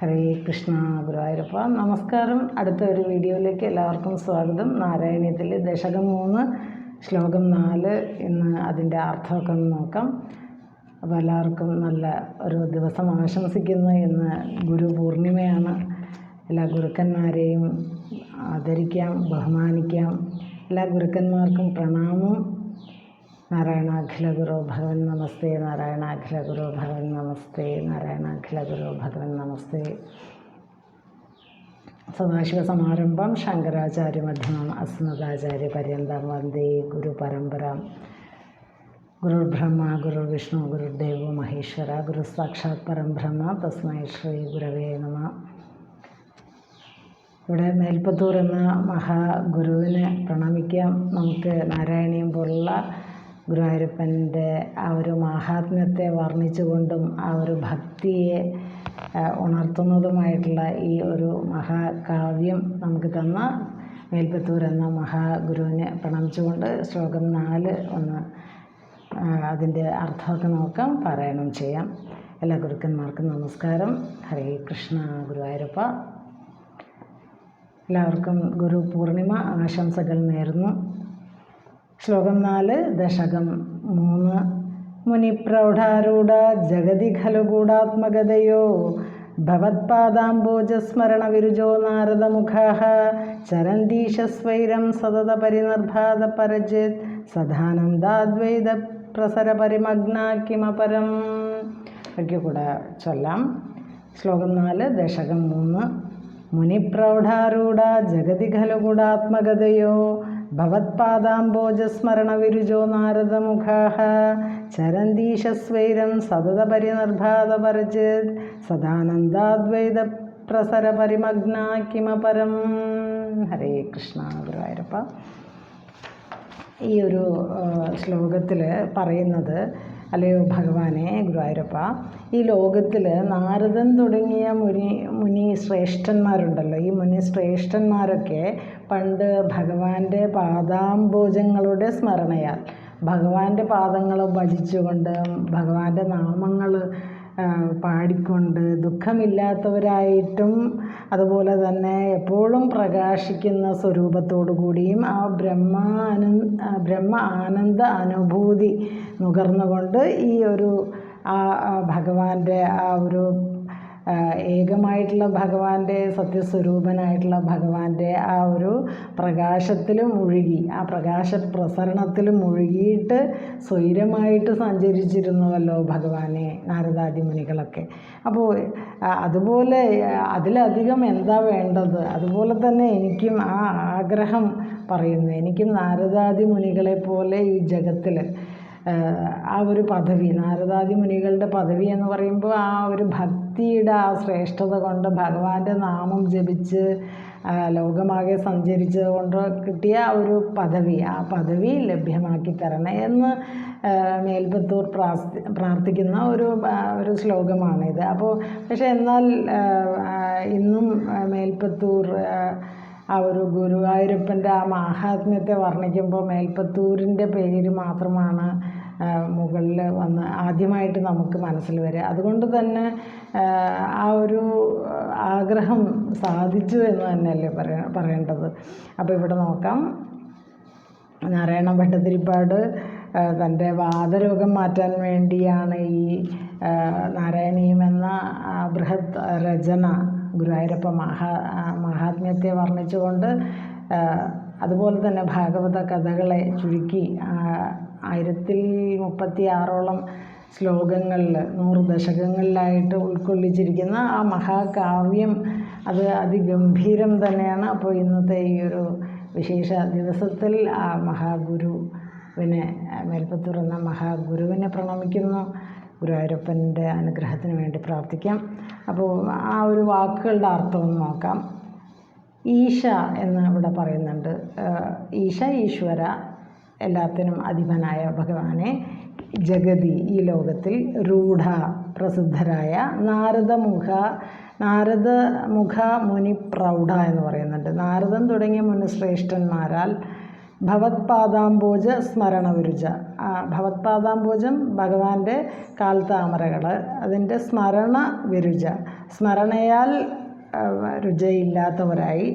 ഹരേ കൃഷ്ണ ഗുരുവായൂരപ്പ. നമസ്കാരം. അടുത്ത ഒരു വീഡിയോയിലേക്ക് എല്ലാവർക്കും സ്വാഗതം. നാരായണീയത്തിൽ ദശകം മൂന്ന് ശ്ലോകം നാല് ഇന്ന് അതിന്റെ അർത്ഥമൊക്കെ ഒന്ന് നോക്കാം. അപ്പോൾ എല്ലാവർക്കും നല്ല ഒരു ദിവസം ആശംസിക്കുന്നു ഇന്ന് ഗുരു പൂർണിമയാണ്. എല്ലാ ഗുരുക്കന്മാരെയും ആദരിക്കാം ബഹുമാനിക്കാം. എല്ലാ ഗുരുക്കന്മാർക്കും പ്രണാമം. നാരായണാഖില ഗുരു ഭഗവൻ നമസ്തേ നാരായണാഖില ഗുരു ഭഗവൻ നമസ്തേ നാരായണാഖില ഗുരു ഭഗവൻ നമസ്തേ. സദാശിവ സമാരംഭം. ശങ്കരാചാര്യ മധ്യമം അസ്മദാചാര്യ പര്യന്തം. വന്ദേ ഗുരു പരമ്പര. ഗുരുബ്രഹ്മ ഗുരു വിഷ്ണു ഗുരുദേവോ മഹേശ്വര ഗുരു സാക്ഷാത് പരംബ്രഹ്മ. തസ്മൈ ശ്രീ ഗുരവേ നമ. ഇവിടെ മേൽപ്പത്തൂർ എന്ന മഹാഗുരുവിനെ പ്രണമിക്കാം. നമുക്ക് നാരായണീയം പോലുള്ള ഗുരുവായൂരപ്പന്റെ ആ ഒരു മാഹാത്മ്യത്തെ വർണിച്ചുകൊണ്ടും ആ ഒരു ഭക്തിയെ ഉണർത്തുന്നതുമായിട്ടുള്ള ഈ ഒരു മഹാകാവ്യം നമുക്ക് തന്ന മേൽപ്പത്തൂർ എന്ന മഹാഗുരുവിനെ പ്രണമിച്ചുകൊണ്ട് ശ്ലോകം നാല് ഒന്ന് അതിന്റെ അർത്ഥമൊക്കെ നോക്കാം പാരായണം ചെയ്യാം. എല്ലാ ഗുരുക്കന്മാർക്കും നമസ്കാരം. ഹരേ കൃഷ്ണ ഗുരുവായൂരപ്പ. എല്ലാവർക്കും ഗുരു പൂർണിമ ആശംസകൾ നേരുന്നു. ശ്ലോകം നാല് ദശകം മൂന്ന്. മുനിപ്രൗഢാരൂഢ ജഗതി ഖലു ഗൂഢാത്മകതയോ ഭവത്പാദാംബോജസ്മരണ വിരുജോ നാരദമുഖ ചരന്തീശസ്വൈരം സതത പരിനിർഭാത പരജിത് സദാനന്ദാദ്വൈത പ്രസര പരിമഗ്ന കിമപരം. ഒക്കെ കൂടെ ചൊല്ലാം. ശ്ലോകം നാല് ദശകം മൂന്ന്. മുനിപ്രൗഢാരൂഢ ജഗതി ഖലു ഗൂഢാത്മകതയോ ഭവത്പാദാംബോജസ്മരണ വിരുജോ നാരദമുഖാഃ ചരന്തീശസ്വൈരം സതത പരിനിർഭാത പരജിത് സദാനന്ദാദ്വൈത പ്രസര പരിമഗ്ന കിമപരം ഹരേ കൃഷ്ണ ഗുരുവായൂരപ്പ. ഈ ഒരു ശ്ലോകത്തിൽ പറയുന്നത് അല്ലയോ ഭഗവാനെ ഗുരുവായൂരപ്പ ഈ ലോകത്തിൽ നാരദൻ തുടങ്ങിയ മുനി മുനി ശ്രേഷ്ഠന്മാരുണ്ടല്ലോ. ഈ മുനി ശ്രേഷ്ഠന്മാരൊക്കെ പണ്ട് ഭഗവാന്റെ പാദാംബോജങ്ങളുടെ സ്മരണയാൽ ഭഗവാന്റെ പാദങ്ങൾ ഭജിച്ചുകൊണ്ട് ഭഗവാന്റെ നാമങ്ങൾ പാടിക്കൊണ്ട് ദുഃഖമില്ലാത്തവരായിട്ടും അതുപോലെ തന്നെ എപ്പോഴും പ്രകാശിക്കുന്ന സ്വരൂപത്തോടു കൂടിയും ആ ബ്രഹ്മാന ബ്രഹ്മ ആനന്ദ അനുഭൂതി നുകർന്നുകൊണ്ട് ഈ ഒരു ആ ഭഗവാന്റെ ആ ഒരു ഏകമായിട്ടുള്ള ഭഗവാന്റെ സത്യസ്വരൂപനായിട്ടുള്ള ഭഗവാന്റെ ആ ഒരു പ്രകാശത്തിൽ മുഴുകി ആ പ്രകാശ പ്രസരണത്തിൽ മുഴുകിയിട്ട് സ്വൈരമായിട്ട് സഞ്ചരിച്ചിരുന്നുവല്ലോ ഭഗവാനെ നാരദാദി മുനികളൊക്കെ. അപ്പോൾ അതുപോലെ അതിലധികം എന്താ വേണ്ടത്? അതുപോലെ തന്നെ എനിക്കും ആ ആഗ്രഹം പറയുന്നു. എനിക്കും നാരദാദി മുനികളെ പോലെ ഈ ജഗത്തിൽ ആ ഒരു പദവി നാരദാദി മുനികളുടെ പദവി എന്ന് പറയുമ്പോൾ ആ ഒരു ഭക്തിയുടെ ആ ശ്രേഷ്ഠത കൊണ്ട് ഭഗവാന്റെ നാമം ജപിച്ച് ലോകമാകെ സഞ്ചരിച്ചത് കൊണ്ട് കിട്ടിയ ഒരു പദവി ആ പദവി ലഭ്യമാക്കി തരണം എന്ന് മേൽപത്തൂർ പ്രാർത്ഥി പ്രാർത്ഥിക്കുന്ന ഒരു ഒരു ശ്ലോകമാണിത്. അപ്പോൾ പക്ഷേ എന്നാൽ ഇന്നും മേൽപ്പത്തൂർ ആ, ഒരു ഗുരുവായൂരപ്പന്റെ ആ മാഹാത്മ്യത്തെ വർണിക്കുമ്പോൾ മേൽപ്പത്തൂരിന്റെ പേര് മാത്രമാണ് മുകളിൽ വന്ന് ആദ്യമായിട്ട് നമുക്ക് മനസ്സിൽ വരിക. അതുകൊണ്ട് തന്നെ ആ, ഒരു ആഗ്രഹം സാധിച്ചു എന്ന് തന്നെയല്ലേ പറയ പറയേണ്ടത്. അപ്പോൾ ഇവിടെ നോക്കാം. നാരായണ ഭട്ടതിരിപ്പാട് തന്റെ വാദരോഗം മാറ്റാൻ വേണ്ടിയാണ് ഈ നാരായണീയം എന്ന ബൃഹത് രചന ഗുരുവായൂരപ്പ മഹാ മഹാത്മ്യത്തെ വർണിച്ചുകൊണ്ട് അതുപോലെ തന്നെ ഭാഗവത കഥകളെ ചുരുക്കി ആയിരത്തിൽ ആയിരത്തി മുപ്പത്തി ആറോളം ശ്ലോകങ്ങളിൽ നൂറ് ദശകങ്ങളിലായിട്ട് ഉൾക്കൊള്ളിച്ചിരിക്കുന്ന ആ മഹാകാവ്യം അത് അതിഗംഭീരം തന്നെയാണ്. അപ്പോൾ ഇന്നത്തെ ഈ ഒരു വിശേഷ ദിവസത്തിൽ ആ മഹാഗുരുവിനെ മേൽപ്പത്തൂർ എന്ന മഹാഗുരുവിനെ പ്രണമിക്കുന്നു. ഗുരുവായൂരപ്പന്റെ അനുഗ്രഹത്തിന് വേണ്ടി പ്രാർത്ഥിക്കാം. അപ്പോൾ ആ ഒരു വാക്കുകളുടെ അർത്ഥം ഒന്ന് നോക്കാം. ഈശ എന്ന് ഇവിടെ പറയുന്നുണ്ട്. ഈശ ഈശ്വര എല്ലാത്തിനും അധിപനായ ഭഗവാനെ. ജഗതി ഈ ലോകത്തിൽ രൂഢ പ്രസിദ്ധരായ നാരദമുഖ നാരദമുഖ മുനി പ്രൗഢ എന്ന് പറയുന്നുണ്ട്. നാരദം തുടങ്ങിയ മുനിശ്രേഷ്ഠന്മാരാൽ ഭവത്പാദാംബോജ സ്മരണവിരുച ഭവത്പാദാംബോജം ഭഗവാന്റെ കാൽത്താമരകൾ അതിന്റെ സ്മരണ വിരുച സ്മരണയാൽ രുചയില്ലാത്തവരായി.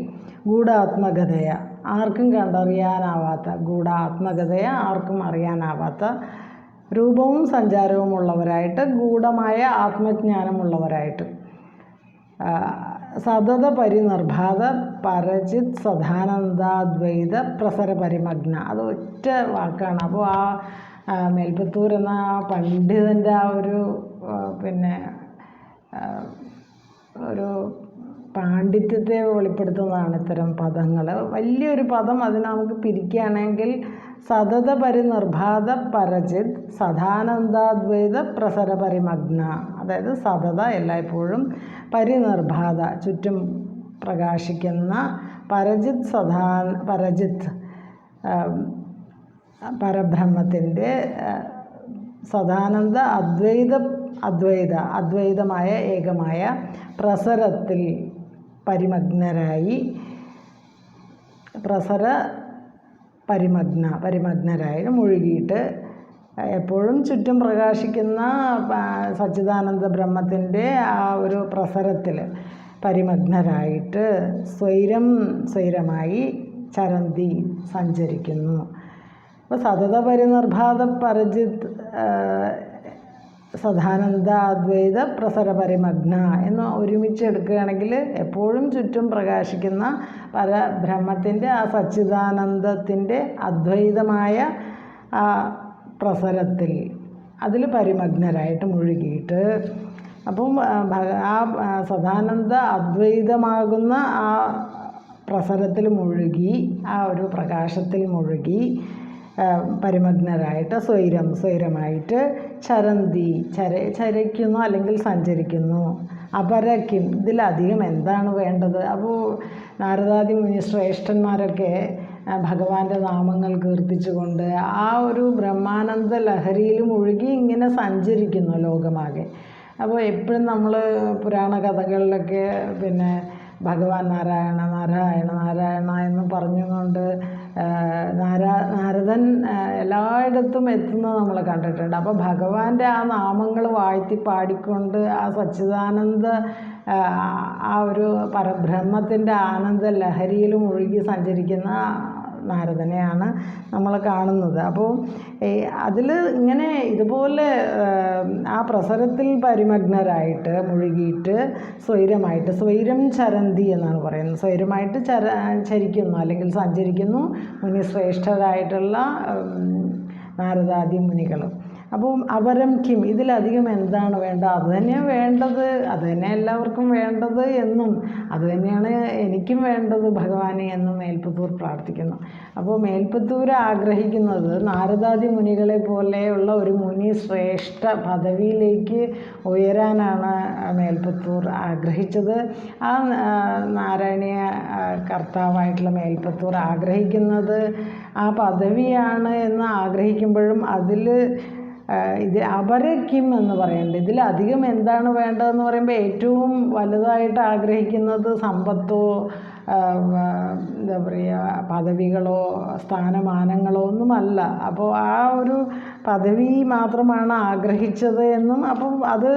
ഗൂഢാത്മകതയ. ആർക്കും കണ്ടറിയാനാവാത്ത ഗൂഢാത്മകതയ ആർക്കും അറിയാനാവാത്ത രൂപവും സഞ്ചാരവും ഉള്ളവരായിട്ട് ഗൂഢമായ ആത്മജ്ഞാനമുള്ളവരായിട്ട് സതത പരിനിർഭാത പരജിത് സദാനന്ദാദ്വൈത പ്രസര പരിമഗ്ന. അത് ഒറ്റ വാക്കാണ്. അപ്പോൾ ആ മേൽപ്പത്തൂർ എന്ന ആ പണ്ഡിതന്റെ ആ ഒരു പിന്നെ ഒരു പാണ്ഡിത്യത്തെ വെളിപ്പെടുത്തുന്നതാണ് ഇത്തരം പദങ്ങൾ വലിയൊരു പദം അതിനെ നമുക്ക് പിരിക്കുകയാണെങ്കിൽ സതത പരിനിർഭാത പരചിത് സദാനന്ദാദ്വൈത പ്രസര പരിമഗ്ന അതായത് സതത എല്ലായ്പ്പോഴും പരിനിർഭാത ചുറ്റും പ്രകാശിക്കുന്ന പരജിത് സദാ പരജിത് പരബ്രഹ്മത്തിന്റെ സദാനന്ദ അദ്വൈത അദ്വൈത അദ്വൈതമായ ഏകമായ പ്രസരത്തിൽ പരിമഗ്നരായി പ്രസര പരിമഗ്ന പരിമഗ്നരായി മുഴുകിയിട്ട് എപ്പോഴും ചുറ്റും പ്രകാശിക്കുന്ന സച്ചിദാനന്ദ ബ്രഹ്മത്തിന്റെ ആ ഒരു പ്രസരത്തിൽ പരിമഗ്നരായിട്ട് സ്വൈരം സ്വൈരമായി ചരന്തി സഞ്ചരിക്കുന്നു. അപ്പോൾ സതത പരിനിർഭാത പരജിത് ആ, സദാനന്ദ അദ്വൈത പ്രസരപരിമഗ്ന എന്ന് ഒരുമിച്ച് എടുക്കുകയാണെങ്കിൽ എപ്പോഴും ചുറ്റും പ്രകാശിക്കുന്ന പരബ്രഹ്മത്തിന്റെ ആ സച്ചിദാനന്ദത്തിന്റെ അദ്വൈതമായ ആ പ്രസരത്തിൽ അതിൽ പരിമഗ്നരായിട്ട് മുഴുകിയിട്ട്. അപ്പം ആ, സദാനന്ദ അദ്വൈതമാകുന്ന ആ പ്രസരത്തിൽ മുഴുകി ആ ഒരു പ്രകാശത്തിൽ മുഴുകി പരിമഗ്നരായിട്ട് സ്വൈരം സ്വൈരമായിട്ട് ചരന്തി ചര ചരയ്ക്കുന്നു അല്ലെങ്കിൽ സഞ്ചരിക്കുന്നു. അപരക്കും ഇതിലധികം എന്താണ് വേണ്ടത്? അപ്പോൾ നാരദാദി മുനി ശ്രേഷ്ഠന്മാരൊക്കെ ഭഗവാന്റെ നാമങ്ങൾ കീർത്തിച്ചുകൊണ്ട് ആ ഒരു ബ്രഹ്മാനന്ദ ലഹരിയിൽ മുഴുകി ഇങ്ങനെ സഞ്ചരിക്കുന്നു ലോകമാകെ. അപ്പോൾ എപ്പോഴും നമ്മൾ പുരാണ കഥകളിലൊക്കെ പിന്നെ ഭഗവാൻ നാരായണ നാരായണ നാരായണ എന്ന് പറഞ്ഞുകൊണ്ട് നാരാ നാരദൻ എല്ലായിടത്തും എത്തുന്നത് നമ്മൾ കണ്ടിട്ടുണ്ട്. അപ്പോൾ ഭഗവാന്റെ ആ നാമങ്ങൾ വാഴ്ത്തി പാടിക്കൊണ്ട് ആ സച്ചിദാനന്ദ ആ ഒരു പരബ്രഹ്മത്തിന്റെ ആനന്ദ ലഹരിയിൽ മുഴുകി സഞ്ചരിക്കുന്ന നാരദനെയാണ് നമ്മൾ കാണുന്നത്. അപ്പോൾ അതിൽ ഇങ്ങനെ ഇതുപോലെ ആ, പ്രസരത്തിൽ പരിമഗ്നരായിട്ട് മുഴുകിയിട്ട് സ്വൈരമായിട്ട് സ്വൈരം ചരന്തി എന്നാണ് പറയുന്നത്. സ്വൈരമായിട്ട് ചര ചരിക്കുന്നു അല്ലെങ്കിൽ സഞ്ചരിക്കുന്നു മുനി ശ്രേഷ്ഠരായിട്ടുള്ള നാരദാദി മുനികളും അപ്പം അപരം കിം ഇതിലധികം എന്താണ് വേണ്ടത്? അത് തന്നെയാണ് വേണ്ടത്. അത് തന്നെ എല്ലാവർക്കും വേണ്ടത് എന്നും അത് തന്നെയാണ് എനിക്കും വേണ്ടത് ഭഗവാനെ എന്നും മേൽപ്പത്തൂർ പ്രാർത്ഥിക്കുന്നു. അപ്പോൾ മേൽപ്പത്തൂർ ആഗ്രഹിക്കുന്നത് നാരദാദി മുനികളെ പോലെയുള്ള ഒരു മുനി ശ്രേഷ്ഠ പദവിയിലേക്ക് ഉയരാനാണ് മേൽപ്പത്തൂർ ആഗ്രഹിച്ചത്. ആ നാരായണീയ കർത്താവായിട്ടുള്ള മേൽപ്പത്തൂർ ആഗ്രഹിക്കുന്നത് ആ പദവിയാണ് എന്ന് ആഗ്രഹിക്കുമ്പോഴും അതിൽ ഇത് കിം എന്ന് പറയുന്നുണ്ട് ഇതിലധികം എന്താണ് വേണ്ടതെന്ന് പറയുമ്പോൾ ഏറ്റവും വലുതായിട്ട് ആഗ്രഹിക്കുന്നത് സമ്പത്തോ എന്താ പറയുക പദവികളോ സ്ഥാനമാനങ്ങളോ ഒന്നുമല്ല. അപ്പോൾ ആ ഒരു പദവി മാത്രമാണ് ആഗ്രഹിച്ചത് എന്നും അപ്പം അത്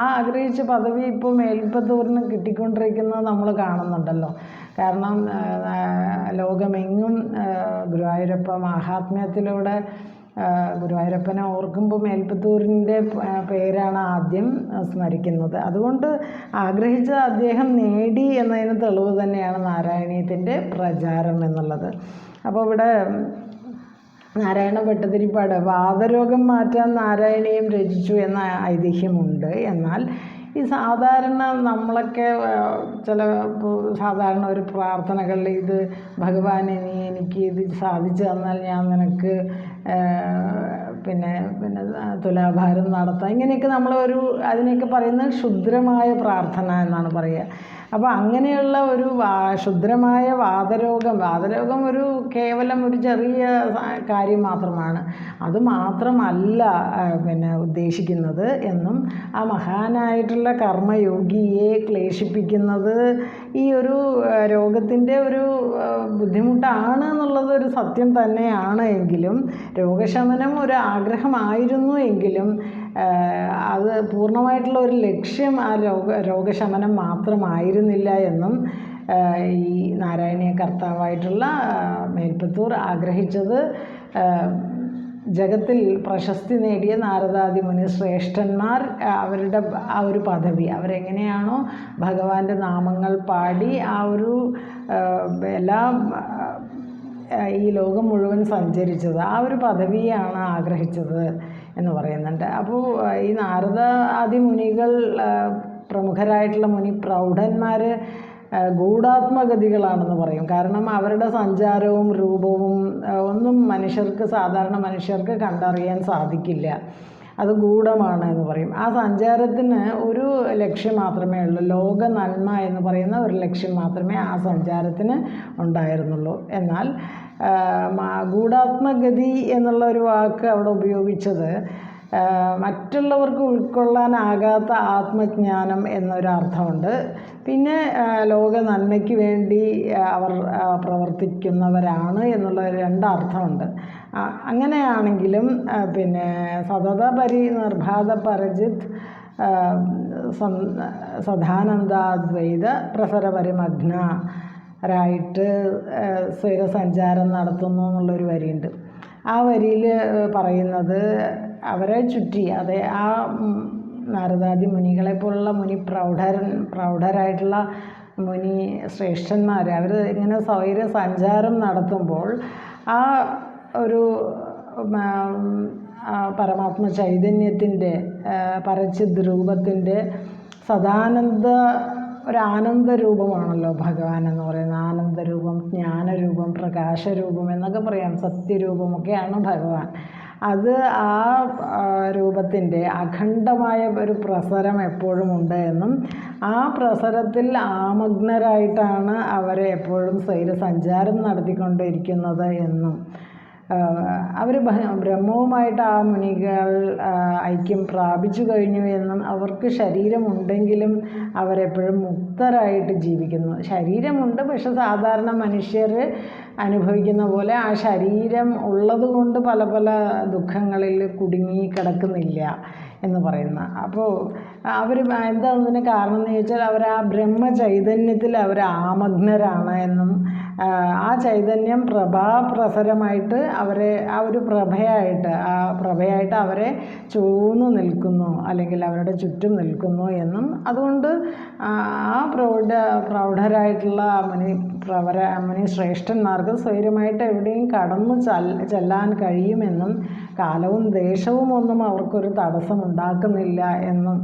ആ ആഗ്രഹിച്ച പദവി ഇപ്പോൾ മേൽപ്പത്തൂരിന് കിട്ടിക്കൊണ്ടിരിക്കുന്നത് നമ്മൾ കാണുന്നുണ്ടല്ലോ. കാരണം ലോകമെങ്ങും ഗുരുവായൂരപ്പ മഹാത്മ്യത്തിലൂടെ ഗുരുവായൂരപ്പനെ ഓർക്കുമ്പോൾ മേൽപ്പത്തൂരിന്റെ പേരാണ് ആദ്യം സ്മരിക്കുന്നത്. അതുകൊണ്ട് ആഗ്രഹിച്ച അദ്ദേഹം നേടി എന്നതിന് തെളിവ് തന്നെയാണ് നാരായണീയത്തിന്റെ പ്രചാരം എന്നുള്ളത്. അപ്പോൾ ഇവിടെ നാരായണ ഭട്ടതിരിപ്പാട് വാതരോഗം മാറ്റാൻ നാരായണീയം രചിച്ചു എന്ന ഐതിഹ്യമുണ്ട്. എന്നാൽ ഈ സാധാരണ നമ്മളൊക്കെ ചില സാധാരണ ഒരു പ്രാർത്ഥനകളിൽ ഇത് ഭഗവാനെ നീ എനിക്ക് ഇത് സാധിച്ചു തന്നാൽ ഞാൻ നിനക്ക് പിന്നെ പിന്നെ തുലാഭാരം നടത്താം. ഇങ്ങനെയൊക്കെ നമ്മൾ ഒരു അതിനെയൊക്കെ പറയുന്നത് ക്ഷുദ്രമായ പ്രാർത്ഥന എന്നാണ് പറയുക. അപ്പോൾ അങ്ങനെയുള്ള ഒരു ക്ഷുദ്രമായ വാതരോഗം വാതരോഗം ഒരു കേവലം ഒരു ചെറിയ കാര്യം മാത്രമാണ്. അത് മാത്രമല്ല പിന്നെ ഉദ്ദേശിക്കുന്നത് എന്നും ആ മഹാനായിട്ടുള്ള കർമ്മയോഗിയെ ക്ലേശിപ്പിക്കുന്നത് ഈ ഒരു രോഗത്തിന്റെ ഒരു ബുദ്ധിമുട്ടാണ് എന്നുള്ളത് ഒരു സത്യം തന്നെയാണ് എങ്കിലും രോഗശമനം ഒരു ആഗ്രഹമായിരുന്നു എങ്കിലും അത് പൂർണമായിട്ടുള്ള ഒരു ലക്ഷ്യം ആ രോഗ രോഗശമനം മാത്രമായിരുന്നില്ല എന്നും ഈ നാരായണീയ കർത്താവായിട്ടുള്ള മേൽപ്പത്തൂർ ആഗ്രഹിച്ചത് ജഗത്തിൽ പ്രശസ്തി നേടിയ നാരദാദി മുനി ശ്രേഷ്ഠന്മാർ അവരുടെ ആ ഒരു പദവി. അവരെങ്ങനെയാണോ ഭഗവാന്റെ നാമങ്ങൾ പാടി ആ ഒരു എല്ലാ ഈ ലോകം മുഴുവൻ സഞ്ചരിച്ചത്. ആ ഒരു പദവിയാണ് ആഗ്രഹിച്ചത്. എന്ന് പറയുന്നുണ്ട്. അപ്പോൾ ഈ നാരദ ആദി മുനികൾ പ്രമുഖരായിട്ടുള്ള മുനി പ്രൗഢന്മാർ ഗൂഢാത്മഗതികളാണെന്ന് പറയും. കാരണം അവരുടെ സഞ്ചാരവും രൂപവും ഒന്നും മനുഷ്യർക്ക് സാധാരണ മനുഷ്യർക്ക് കണ്ടറിയാൻ സാധിക്കില്ല. അത് ഗൂഢമാണ് എന്ന് പറയും. ആ സഞ്ചാരത്തിന് ഒരു ലക്ഷ്യം മാത്രമേ ഉള്ളൂ. ലോക നന്മ എന്ന് പറയുന്ന ഒരു ലക്ഷ്യം മാത്രമേ ആ സഞ്ചാരത്തിന് ഉണ്ടായിരുന്നുള്ളൂ. എന്നാൽ ഗൂഢാത്മഗതി എന്നുള്ള ഒരു വാക്ക് അവിടെ ഉപയോഗിച്ചത്. മറ്റുള്ളവർക്ക് ഉൾക്കൊള്ളാനാകാത്ത ആത്മജ്ഞാനം എന്നൊരർത്ഥമുണ്ട്. പിന്നെ ലോക നന്മയ്ക്ക് വേണ്ടി അവർ പ്രവർത്തിക്കുന്നവരാണ് എന്നുള്ള രണ്ടർത്ഥമുണ്ട്. അങ്ങനെയാണെങ്കിലും പിന്നെ സതത പരി നിർഭാത പരജിത് സദാനന്ദാദ്വൈത പ്രസരപരിമഗ്ന രായിട്ട് സ്വൈരസഞ്ചാരം നടത്തുന്നു എന്നുള്ളൊരു വരിയുണ്ട്. ആ വരിയിൽ പറയുന്നത് അവരെ ചുറ്റി അതെ ആ നാരദാദി മുനികളെ പോലുള്ള മുനി പ്രൗഢരൻ പ്രൗഢരായിട്ടുള്ള മുനി ശ്രേഷ്ഠന്മാർ അവർ ഇങ്ങനെ സ്വൈര സഞ്ചാരം നടത്തുമ്പോൾ ആ ഒരു പരമാത്മ ചൈതന്യത്തിന്റെ പരച്ചിത് രൂപത്തിന്റെ സദാനന്ദ ഒരു ആനന്ദ രൂപമാണല്ലോ ഭഗവാൻ എന്ന് പറയുന്നത്. ആനന്ദരൂപം ജ്ഞാനരൂപം പ്രകാശരൂപം എന്നൊക്കെ പറയാം. സത്യരൂപമൊക്കെയാണ് ഭഗവാൻ. അത് ആ രൂപത്തിന്റെ അഖണ്ഡമായ ഒരു പ്രസരം എപ്പോഴും ഉണ്ട് എന്നും ആ പ്രസരത്തിൽ ആമഗ്നരായിട്ടാണ് അവരെ എപ്പോഴും സൈരസഞ്ചാരം നടത്തിക്കൊണ്ടിരിക്കുന്നത് എന്നും അവർ ബ്രഹ്മവുമായിട്ട് ആ മുനികൾ ഐക്യം പ്രാപിച്ചു കഴിഞ്ഞു എന്നും അവർക്ക് ശരീരമുണ്ടെങ്കിലും അവരെപ്പോഴും മുക്തരായിട്ട് ജീവിക്കുന്നു. ശരീരമുണ്ട് പക്ഷെ സാധാരണ മനുഷ്യർ അനുഭവിക്കുന്ന പോലെ ആ ശരീരം ഉള്ളത് കൊണ്ട് പല പല ദുഃഖങ്ങളിൽ കുടുങ്ങി കിടക്കുന്നില്ല എന്ന് പറയുന്ന. അപ്പോൾ അവർ എന്താ കാരണം എന്ന് ചോദിച്ചാൽ അവർ ആ ബ്രഹ്മചൈതന്യത്തിൽ അവർ ആമഗ്നരാണ് എന്നും ആ, ചൈതന്യം പ്രഭാപ്രസരമായിട്ട് അവരെ ആ ഒരു പ്രഭയായിട്ട് ആ പ്രഭയായിട്ട് അവരെ ചൂന്നു നിൽക്കുന്നു അല്ലെങ്കിൽ അവരുടെ ചുറ്റും നിൽക്കുന്നു എന്നും. അതുകൊണ്ട് ആ പ്രൗഢ പ്രൗഢരായിട്ടുള്ള മുനി പ്രവര മുനി ശ്രേഷ്ഠന്മാർക്ക് സ്വൈരമായിട്ട് എവിടെയും കടന്നു ചെല്ലാൻ കഴിയുമെന്നും കാലവും ദേശവും ഒന്നും അവർക്കൊരു തടസ്സം ഉണ്ടാക്കുന്നില്ല എന്നും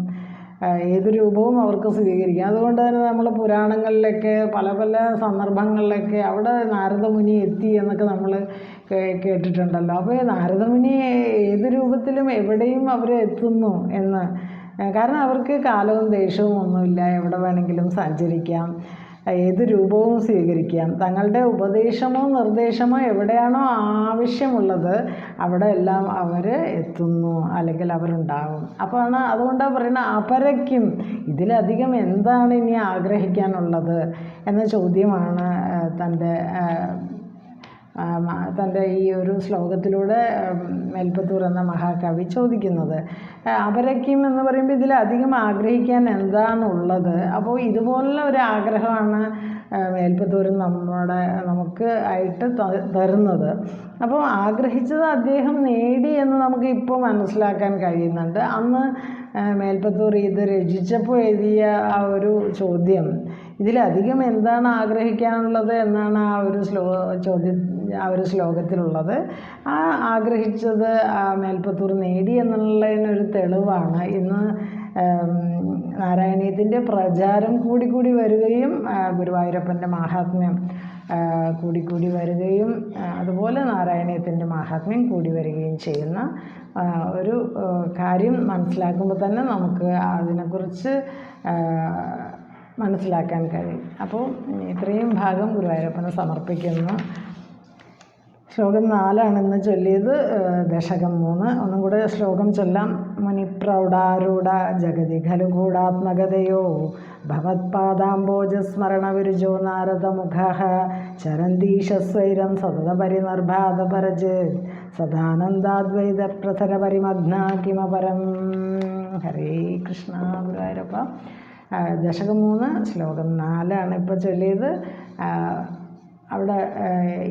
ഏത് രൂപവും അവർക്ക് സ്വീകരിക്കാം. അതുകൊണ്ട് തന്നെ നമ്മൾ പുരാണങ്ങളിലൊക്കെ പല പല സന്ദർഭങ്ങളിലൊക്കെ അവിടെ നാരദമുനി എത്തി എന്നൊക്കെ നമ്മൾ കേട്ടിട്ടുണ്ടല്ലോ. അപ്പോൾ നാരദമുനി ഏത് രൂപത്തിലും എവിടെയും അവർ എത്തുന്നു എന്ന് കാരണം അവർക്ക് കാലവും ദേശവും ഒന്നുമില്ല. എവിടെ വേണമെങ്കിലും സഞ്ചരിക്കാം. ഏത് രൂപവും സ്വീകരിക്കാം. തങ്ങളുടെ ഉപദേശമോ നിർദ്ദേശമോ എവിടെയാണോ ആവശ്യമുള്ളത് അവിടെ എല്ലാം അവർ എത്തുന്നു അല്ലെങ്കിൽ അവരുണ്ടാകും. അപ്പോഴാണ് അതുകൊണ്ടാണ് പറയുന്നത് അപരയ്ക്കും. ഇതിലധികം എന്താണ് ഇനി ആഗ്രഹിക്കാനുള്ളത് എന്ന ചോദ്യമാണ് തന്റെ തന്റെ ഈ ഒരു ശ്ലോകത്തിലൂടെ മേൽപ്പത്തൂർ എന്ന മഹാകവി ചോദിക്കുന്നത് അപരക്കും എന്ന് പറയുമ്പോൾ ഇതിലധികം ആഗ്രഹിക്കാൻ എന്താണുള്ളത്? അപ്പോൾ ഇതുപോലുള്ള ഒരു ആഗ്രഹമാണ് മേൽപ്പത്തൂർ നമ്മുടെ നമുക്ക് ആയിട്ട് തരുന്നത്. അപ്പോൾ ആഗ്രഹിച്ചത് അദ്ദേഹം നേടി എന്ന് നമുക്ക് ഇപ്പോൾ മനസ്സിലാക്കാൻ കഴിയുന്നുണ്ട്. അന്ന് മേൽപ്പത്തൂർ ഇത് രചിച്ചപ്പോൾ എഴുതിയ ആ ഒരു ചോദ്യം ഇതിലധികം എന്താണ് ആഗ്രഹിക്കാനുള്ളത് എന്നാണ് ആ ഒരു ശ്ലോ ചോദ്യം ആ ഒരു ശ്ലോകത്തിലുള്ളത്. ആ ആഗ്രഹിച്ചത് ആ മേൽപ്പത്തൂർ നേടി എന്നുള്ളതിനൊരു തെളിവാണ്. ഇന്ന് നാരായണീയത്തിന്റെ പ്രചാരം കൂടി കൂടി വരികയും ഗുരുവായൂരപ്പന്റെ മാഹാത്മ്യം കൂടിക്കൂടി കൂടി കൂടി വരികയും അതുപോലെ നാരായണീയത്തിന്റെ മാഹാത്മ്യം കൂടി വരികയും ചെയ്യുന്ന ഒരു കാര്യം മനസ്സിലാക്കുമ്പോൾ തന്നെ നമുക്ക് അതിനെക്കുറിച്ച് മനസ്സിലാക്കാൻ കഴിയും. അപ്പോൾ ഇത്രയും ഭാഗം ഗുരുവായൂരപ്പന് സമർപ്പിക്കുന്നു. ശ്ലോകം നാലാണെന്ന് ചൊല്ലിയത് ദശകം മൂന്ന്. ഒന്നും കൂടെ ശ്ലോകം ചൊല്ലാം. മുനിപ്രൗഢാരൂഢ ജഗതി ഖലു ഗൂഢാത്മകതയോ ഭവത്പാദാംബോജസ്മരണവിരുജോ നാരദമുഖ ചരന്തീശസ്വൈരം സതത പരിനിർഭാതപരജ് സദാനന്ദാദ്വൈത പ്രസര പരിമഗ്നാ കിമപരം. ഹരേ കൃഷ്ണ ഗുരുവായൂരപ്പ. ദശകം മൂന്ന് ശ്ലോകം നാലാണ് ഇപ്പോൾ ചൊല്ലിയത്. അവിടെ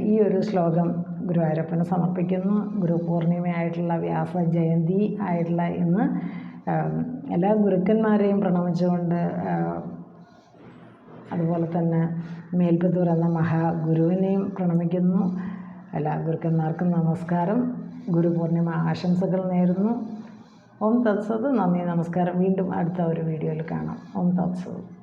ഈ ഒരു ശ്ലോകം ഗുരുവായൂരപ്പന് സമർപ്പിക്കുന്നു. ഗുരു പൂർണിമയായിട്ടുള്ള വ്യാസ ജയന്തി ആയിട്ടുള്ള ഇന്ന് എല്ലാ ഗുരുക്കന്മാരെയും പ്രണമിച്ചുകൊണ്ട് അതുപോലെ തന്നെ മേൽപ്പത്തൂർ എന്ന മഹാഗുരുവിനെയും പ്രണമിക്കുന്നു. എല്ലാ ഗുരുക്കന്മാർക്കും നമസ്കാരം. ഗുരു പൂർണിമ ആശംസകൾ നേരുന്നു. ഓം തത്സത്. നന്ദി നമസ്കാരം. വീണ്ടും അടുത്ത ഒരു വീഡിയോയിൽ കാണാം. ഓം തത്സത്.